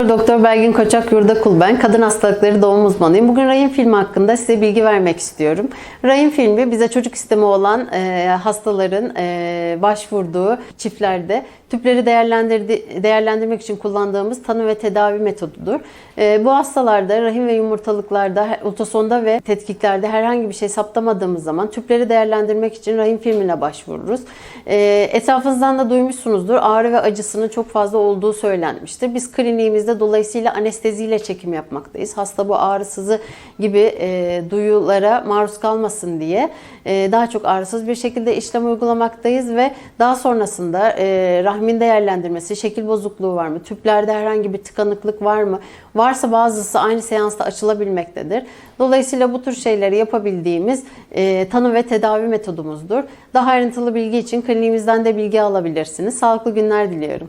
Profesör Doktor Belgin Koçak Yurdakul ben. Kadın hastalıkları doğum uzmanıyım. Bugün Rahim filmi hakkında size bilgi vermek istiyorum. Rahim filmi bize çocuk istemi olan e, hastaların e, başvurduğu çiftlerde tüpleri değerlendirmek için kullandığımız tanı ve tedavi metodudur. E, bu hastalarda rahim ve yumurtalıklarda, ultrasonda ve tetkiklerde herhangi bir şey saptamadığımız zaman tüpleri değerlendirmek için rahim filmine başvururuz. E, etrafınızdan da duymuşsunuzdur. Ağrı ve acısının çok fazla olduğu söylenmiştir. Biz kliniğimizde dolayısıyla anesteziyle çekim yapmaktayız. Hasta bu ağrısızı gibi e, duyulara maruz kalmasın diye e, daha çok ağrısız bir şekilde işlem uygulamaktayız ve daha sonrasında e, rahmin değerlendirmesi, şekil bozukluğu var mı, tüplerde herhangi bir tıkanıklık var mı, varsa bazısı aynı seansta açılabilmektedir. Dolayısıyla bu tür şeyleri yapabildiğimiz e, tanı ve tedavi metodumuzdur. Daha ayrıntılı bilgi için kliniğimizden de bilgi alabilirsiniz. Sağlıklı günler diliyorum.